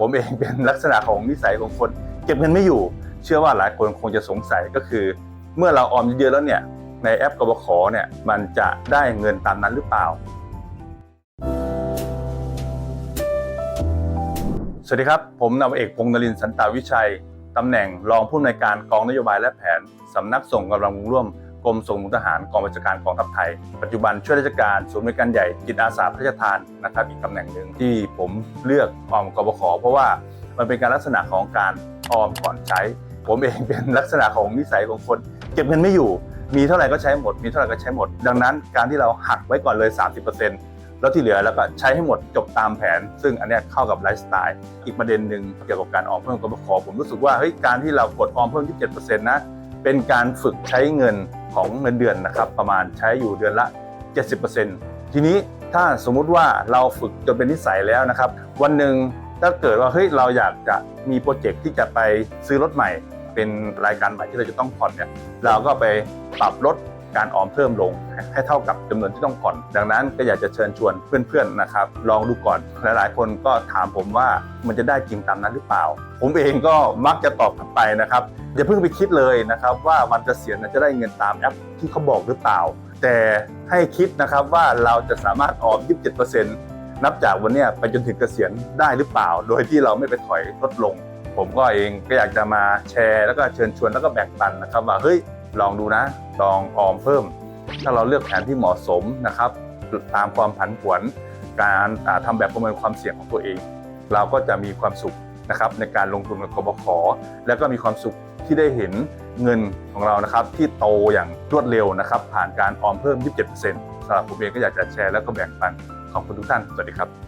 ผมเองเป็นลักษณะของนิสัยของคน เก็บเงินไม่อยู่ เชื่อว่าหลายคนคงจะสงสัยก็คือ เมื่อเราออมเยอะๆแล้วเนี่ยในแอปกบขเนี่ยมันจะได้เงินตามนั้นหรือเปล่า สวัสดีครับ ผมนาวเอกพงษ์นรินสันตาวิชัยตำแหน่งรองผู้อำนวยการกองนโยบายและแผนสำนักส่งกำลังร่วม กรมส่งมุทหารกองบัญชาการกองทัพไทย ปัจจุบันช่วยราชการศูนย์บริการใหญ่จิตอาสาพระราชทานนะครับอีกตำแหน่งหนึ่งที่ผมเลือกออมกบขเพราะว่ามันเป็นการลักษณะของการออมก่อนใช้ ผมเองเป็นลักษณะของนิสัยของคน เก็บเงินไม่อยู่ มีเท่าไหร่ก็ใช้หมด มีเท่าไหร่ก็ใช้หมด ดังนั้นการที่เราหักไว้ก่อนเลย 30%แล้วที่เหลือแล้วก็ใช้ให้หมดจบตามแผน ซึ่งอันนี้เข้ากับไลฟ์สไตล์อีกประเด็นหนึ่งเกี่ยวกับการออมเพิ่มกบขผมรู้สึกว่าเฮ้ยการที่เรากดออมเพิ่ม27%นะเป็นการฝึกใช้เงิน ของเงินเดือนนะครับ ประมาณใช้อยู่เดือนละ 70%ทีนี้ถ้าสมมุติว่าเราฝึกจนเป็นนิสัยแล้วนะครับ วันหนึ่งถ้าเกิดว่าเฮ้ยเราอยากจะมีโปรเจกต์ที่จะไปซื้อรถใหม่ เป็นรายการใหม่ที่เราจะต้องผ่อนเนี่ยเราก็ไปปรับลด การออมเพิ่มลง ให้เท่ากับจำนวนที่ต้องผ่อน ดังนั้นก็อยากจะเชิญชวนเพื่อนๆนะครับลองดูก่อนหลายๆ คนก็ถามผมว่ามันจะได้จริงตามนั้นหรือเปล่า ผมเองก็มักจะตอบกลับไปนะครับอย่าเพิ่งไปคิดเลยนะครับว่าวันเกษียณจะได้เงินตามแอปที่เขาบอกหรือเปล่า แต่ให้คิดนะครับว่าเราจะสามารถออม 27%นับจากวันเนี้ยไปจนถึงเกษียณได้หรือเปล่า โดยที่เราไม่ไปถอยลดลง ผมก็เองก็อยากจะมาแชร์ แล้วก็เชิญชวนแล้วก็แบ่งปันนะครับว่าเฮ้ย ลองดูนะ ลองออมเพิ่ม ถ้าเราเลือกแผนที่เหมาะสมนะครับตามความผันผวนการอ่าทำแบบประเมินความเสี่ยงของตัวเอง เราก็จะมีความสุขนะครับในการลงทุนกับกบขแล้วก็มีความสุขที่ได้เห็นเงินของเรานะครับ ที่โตอย่างรวดเร็วนะครับ ผ่านการออมเพิ่ม 27%สำหรับผมเองก็อยากจะแชร์แล้วก็แบ่งปันขอบคุณทุกท่าน สวัสดีครับ